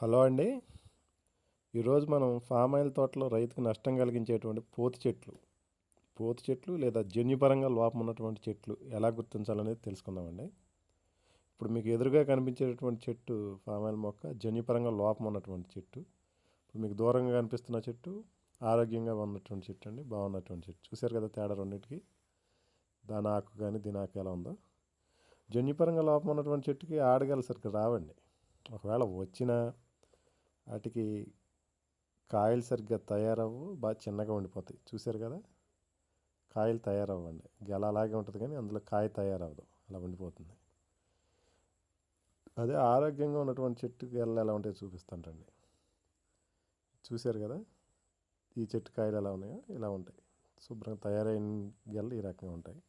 Hello అండి. ఈరోజు మనం ఫామ్ ఆయిల్ తోటలో రైతుకు నష్టం కలిగించేటువంటి పోతు చెట్లు పోతు చెట్లు లేదా జన్యుపరంగా లోపం ఉన్నటువంటి చెట్లు ఎలా గుర్తించాలనేది తెలుసుకుందామండి. ఇప్పుడు మీకు ఎదురుగా కనిపించేటటువంటి చెట్టు ఫామ్ ఆయిల్ మొక్క జన్యుపరంగా లోపం ఉన్నటువంటి చెట్టు ఇప్పుడు మీకు దూరంగా కనిపిస్తున్న చెట్టు ఆరోగ్యంగా ఉన్నటువంటి చెట్టు అండి బాగున్నటువంటి చెట్టు. చూశారు కదా తేడా రెండింటికి? దాని ఆకు కానీ దీని ఆకు ఎలా ఉందో. జన్యుపరంగా లోపం ఉన్నటువంటి చెట్టుకి ఆడగలు సరిగ్గా రావండి. ఒకవేళ వచ్చినా వాటికి కాయలు సరిగ్గా తయారవ్వు బాగా చిన్నగా ఉండిపోతాయి. చూశారు కదా? కాయలు తయారవ్వండి. గెల అలాగే ఉంటుంది కానీ అందులో కాయ తయారవ్వదు. అలా ఉండిపోతుంది. అదే ఆరోగ్యంగా ఉన్నటువంటి చెట్టు గెలలు ఎలా ఉంటాయో చూపిస్తాంటండి చూశారు కదా? ఈ చెట్టు కాయలు ఎలా ఉన్నాయో ఇలా ఉంటాయి. శుభ్రంగా తయారైన గెలలు ఈ రకంగా ఉంటాయి.